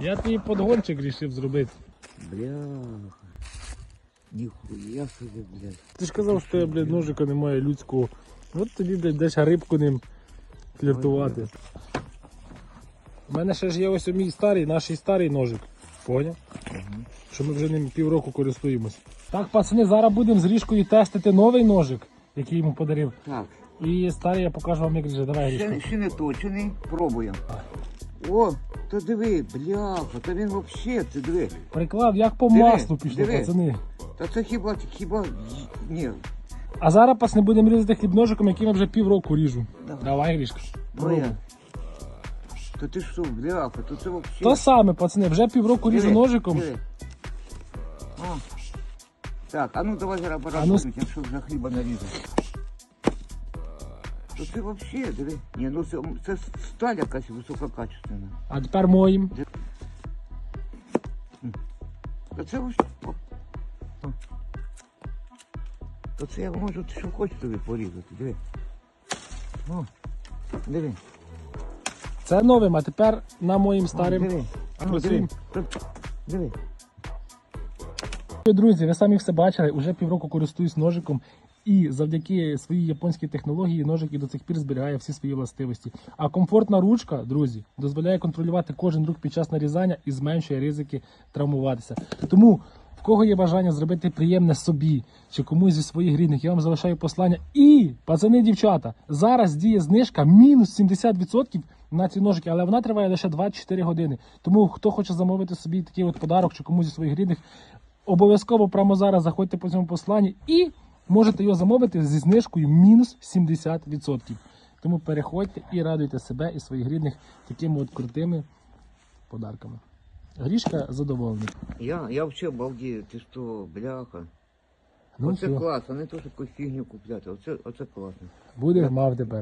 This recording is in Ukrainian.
Я твій подгончик рішив зробити. Бляха. Ніхуя собі, блядь. Ти ж казав, що я, блядь, ножика немає людського. От тобі, блядь, десь рибку ним фліртувати. У мене ще ж є ось мій старий, наш старий ножик. Поняв? Що ми вже ним півроку користуємось. Так, пацани, зараз будемо з ріжкою тестити новий ножик, який йому подарив. Так, І старий я покажу вам, як ріже. Давай ще, ще не точений, пробуємо. О, то диви, бляха, то він вообще, ти диви. Приклав, як по Диви, маслу пішло, диви. пацани. Та це хіба, хіба, ні. А зараз пацани будемо різати хлібножиком, яким я вже півроку ріжу. Давай. Давай, ріжка. Моя. То ти що, бляха, то це вообще. То саме, пацани, вже півроку ріжу ножиком. диви. О. Так, а ну давай зараз А ну, якщо вже хліба нарізав. То це вообще, диви. Ні, ну це, це сталь якась висококачественна. А тепер моїм. То це вообще. о. О. То це я можу, що хочу тобі порізати, диви. О, диви. Це новим, а тепер на моїм старим. диви. А ну, Працюємо. диви. Диви. Друзі, ви самі все бачили, уже півроку користуюсь ножиком. І завдяки своїй японській технології ножик і до цих пір зберігає всі свої властивості. А комфортна ручка, друзі, дозволяє контролювати кожен рух під час нарізання і зменшує ризики травмуватися. Тому в кого є бажання зробити приємне собі чи комусь зі своїх рідних, я вам залишаю послання. І, пацани, дівчата, зараз діє знижка мінус 70% на ці ножики, але вона триває лише 24 години. Тому хто хоче замовити собі такий от подарок чи комусь зі своїх рідних, обов'язково прямо зараз заходьте по цьому посланні і можете його замовити зі знижкою мінус 70%. Тому переходьте і радуйте себе і своїх рідних такими от крутими подарками. Грішка задоволений. Я, я взагалі балдею, ти що, бляха. Ну оце все, клас, а не то, що якусь фігню купляти. Оце, оце класно. буде мав тепер.